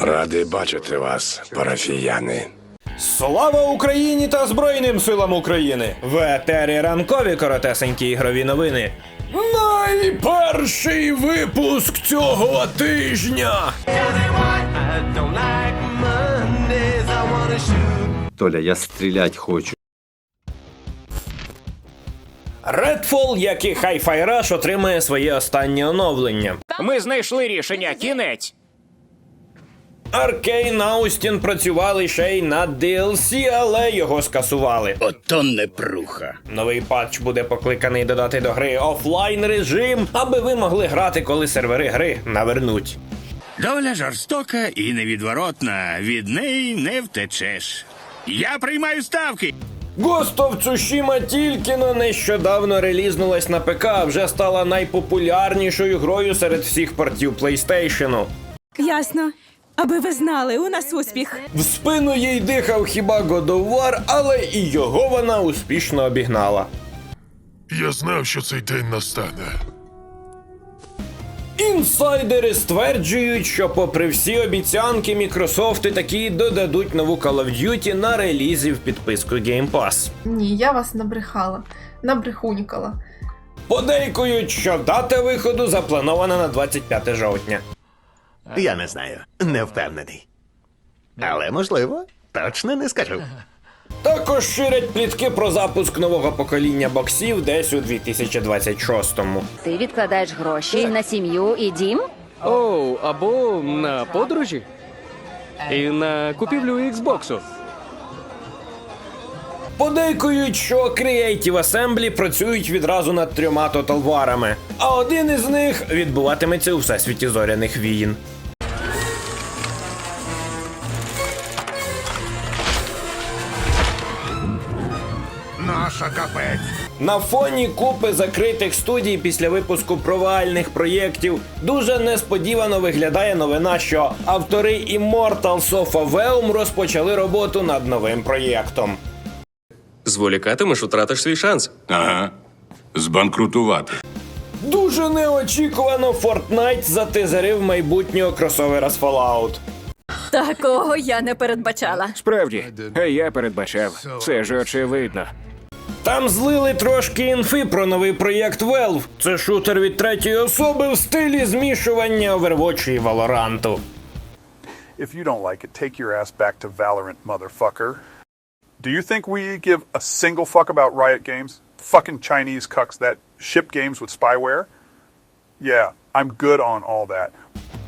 Радий бачити вас, парафіяни. Слава Україні та Збройним силам України! В етері ранкові коротесенькі ігрові новини. Найперший випуск цього тижня. Толя, я стрілять хочу. Redfall, як і Hi-Fi Rush, отримає своє останнє оновлення. Ми знайшли рішення. Кінець. Аркейн Аустін працювали ще й над DLC, але його скасували. Ото непруха. Новий патч буде покликаний додати до гри офлайн режим, аби ви могли грати, коли сервери гри навернуть. Доля жорстока і невідворотна. Від неї не втечеш. Я приймаю ставки. Ghost of Tsushima тільки но нещодавно релізнулась на ПК, а вже стала найпопулярнішою грою серед всіх портів PlayStation. Ясно. Аби ви знали, у нас успіх. В спину їй дихав хіба War, але і його вона успішно обігнала. Я знав, що цей день настане. Інсайдери стверджують, що попри всі обіцянки, Мікрософти таки додадуть нову Call of Duty на релізі в підписку Game Pass. Ні, я вас набрехала, набрехунькала. Подейкують, що дата виходу запланована на 25 жовтня. Я не знаю, не впевнений. Але можливо, точно не скажу. Також ширять плітки про запуск нового покоління боксів десь у 2026-му. Ти відкладаєш гроші на сім'ю і дім? Оу, або на подорожі. І на купівлю Xbox. Подейкують, що Creative Assembly працюють відразу над трьома War'ами, а один із них відбуватиметься у всесвіті зоряних війн. Наша капець. На фоні купи закритих студій після випуску провальних проєктів дуже несподівано виглядає новина, що автори Immortals of Aveum розпочали роботу над новим проєктом. Зволікатимеш, утратиш свій шанс. Ага. Збанкрутувати. Дуже неочікувано Fortnite затизерив майбутнього кросовера з Fallout. Такого я не передбачала. Справді, а я передбачав. Це ж очевидно. Там злили трошки інфи про новий проєкт Valve. Це шутер від третьої особи в стилі змішування Overwatch і Valorant. If you don't like it, take your ass back to Valorant, motherfucker. Do you think we give a single fuck about Riot Games? Fucking Chinese cucks that ship games with spyware? Yeah, I'm good on all that.